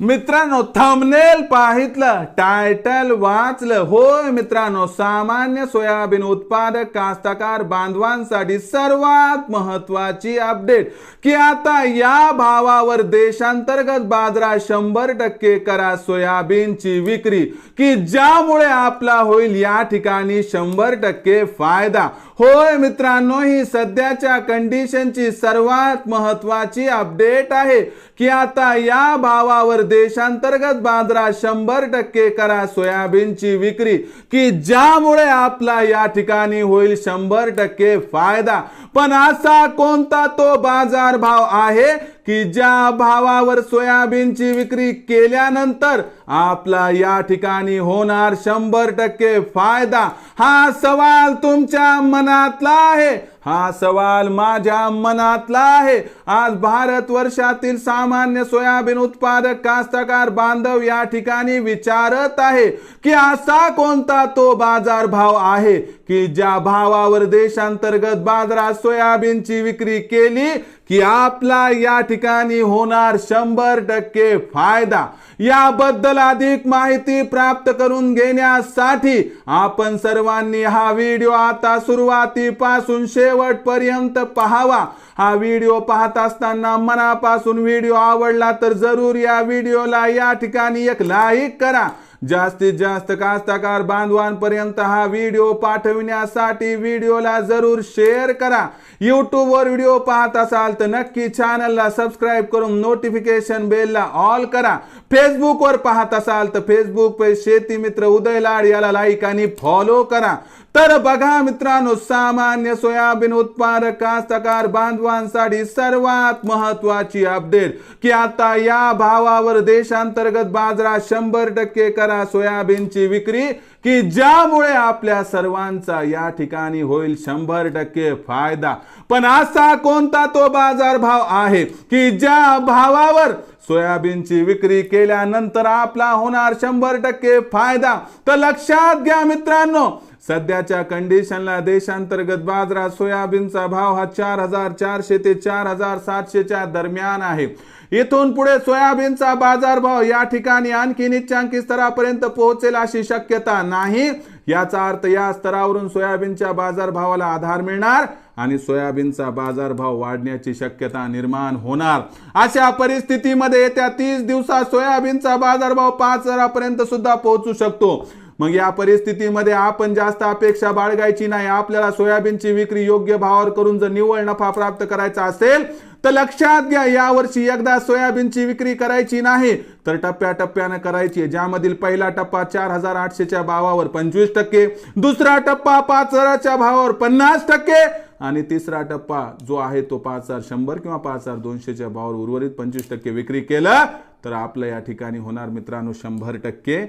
मित्रांनो thumbnail पाहितलं title वाचलं. होय मित्रांनो सामान्य सोयाबीन उत्पादक कास्तकार बांधवांसाठी सर्वात महत्वाची अपडेट की आता या भावावर देशांतर्गत बाजारात शंभर टक्के करा सोयाबीनची विक्री. की ज्यामुळे आपला होईल या ठिकाणी शंभर टक्के फायदा. होय मित्रांनो ही सध्याच्या कंडिशनची सर्वात महत्वाची अपडेट आहे की आता या भावावर देशांतर्गत बाजारात शंभर टक्के करा सोयाबीनची विक्री की ज्यामुळे आपला या ठिकाणी होईल शंभर टक्के फायदा. पण असा कोणता तो बाजार भाव आहे? की ज्या भावावर सोयाबीनची विक्री केल्यानंतर आपला या ठिकाणी होणार शंभर टक्के फायदा. हा सवाल तुमच्या मनातला आहे. हा सवाल माझ्या मनातला आहे. आज भारत वर्षातील सामान्य सोयाबीन उत्पादक कास्तकार बांधव या ठिकाणी विचारत आहे की असा कोणता तो बाजार भाव आहे की ज्या भावावर देशांतर्गत बाजारात सोयाबीनची विक्री केली की आपला या ठिकाणी होणार शंभर टक्के फायदा? याबद्दल अधिक माहिती प्राप्त करून घेण्यासाठी आपण सर्वांनी हा व्हिडिओ आता सुरुवातीपासून शेवटपर्यंत पाहावा. हा व्हिडिओ पाहत असताना मनापासून व्हिडिओ आवडला तर जरूर या व्हिडिओला या ठिकाणी एक लाईक करा. जास्तीत जास्त कास्तकार बांधवांपर्यंत हा व्हिडिओ पाठविण्यासाठी व्हिडिओला जरूर शेअर करा. YouTube व्हिडिओ पाहत असाल तर नक्की चॅनलला सबस्क्राईब करून नोटिफिकेशन बेलला ऑल करा. फेसबुकवर पाहत असाल तर फेसबुक पे शेती मित्र उदय लाड याला लाईक आणि फॉलो करा. तर बघा मित्रांनो सामान्य सोयाबीन उत्पादक कास्तकार बांधवांसाठी सर्वात महत्वाची अपडेट की आता या भावावर देशांतर्गत बाजारात शंभर टक्के करा सोयाबीनची विक्री की ज्यामुळे आपल्या सर्वांचा या ठिकाणी होईल शंभर टक्के फायदा. पण असा कोणता तो बाजार भाव आहे की ज्या भावावर सोयाबीनची विक्री केल्यानंतर आपला होणार शंभर टक्के फायदा. तर लक्षात घ्या मित्रांनो सध्याच्या कंडिशनला देशांतर्गत बाजारात सोयाबीनचा भाव हा चार हजार चारशे ते चार हजार सातशेच्या दरम्यान आहे. इथून पुढे सोयाबीनचा बाजारभाव या ठिकाणी आणखी निच्चांकी स्तरापर्यंत पोहोचेल अशी शक्यता नाही. याचा अर्थ या स्तरावरून सोयाबीनच्या बाजारभावाला आधार मिळणार आणि सोयाबीनचा बाजारभाव वाढण्याची शक्यता निर्माण होणार. अशा परिस्थितीमध्ये येत्या तीस दिवसात सोयाबीनचा बाजारभाव पाच हजारापर्यंत सुद्धा पोहोचू शकतो. मग या परिस्थितीमध्ये आपण जास्त अपेक्षा बाळगायची नाही. आपल्याला सोयाबीनची विक्री योग्य भावावर करून जर निव्वळ नफा प्राप्त करायचा असेल तर लक्षात घ्या यावर्षी एकदा सोयाबीनची विक्री करायची नाही तर टप्प्याटप्प्यानं करायची आहे. ज्यामधील पहिला टप्पा चार हजार आठशेच्या भावावर पंचवीस टक्के दुसरा टप्पा पाच हजाराच्या भावावर पन्नास टक्के आणि तिसरा टप्पा जो आहे तो पाच हजार शंभर किंवा पाच हजार दोनशेच्या भावावर उर्वरित पंचवीस टक्के विक्री केलं तर आपलं या ठिकाणी होणार मित्रांनो शंभर टक्के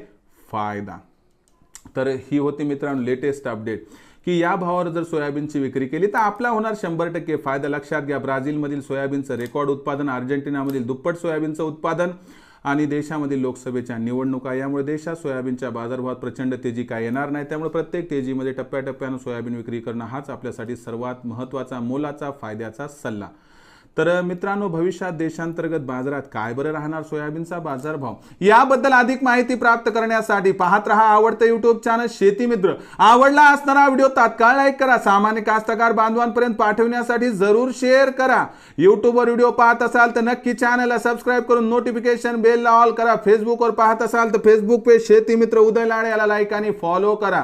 फायदा. तर ही होती मित्रांनो लेटेस्ट अपडेट की या भावावर जर सोयाबीनची विक्री केली तर आपला होणार शंभर टक्के फायदा. लक्षात घ्या ब्राझीलमधील सोयाबीनचं रेकॉर्ड उत्पादन अर्जेंटिनामधील दुप्पट सोयाबीनचं उत्पादन आणि देशामधील लोकसभेच्या निवडणुका. यामुळे देशात सोयाबीनच्या बाजारभावात प्रचंड तेजी काय येणार नाही. त्यामुळे प्रत्येक तेजीमध्ये टप्प्याटप्प्यानं सोयाबीन विक्री करणं हाच आपल्यासाठी सर्वात महत्त्वाचा मोलाचा फायद्याचा सल्ला. तर मित्रांनो भविष्यात देशांतर्गत बाजारात काय बरं राहणार? सोयाबीनचा बाजारभाव. याबद्दल अधिक माहिती प्राप्त करण्यासाठी पाहत रहा आवडतं युट्यूब चॅनल शेती मित्र. आवडला असणारा व्हिडिओ तात्काळ लाईक करा. सामान्य कास्तकार बांधवांपर्यंत पाठवण्यासाठी जरूर शेअर करा. युट्यूबवर व्हिडिओ पाहत असाल तर नक्की चॅनलला सबस्क्राईब करून नोटिफिकेशन बेलला ऑल करा. फेसबुकवर पाहत असाल तर फेसबुक पेज शेती मित्र उदय लाडे याला लाईक आणि फॉलो करा.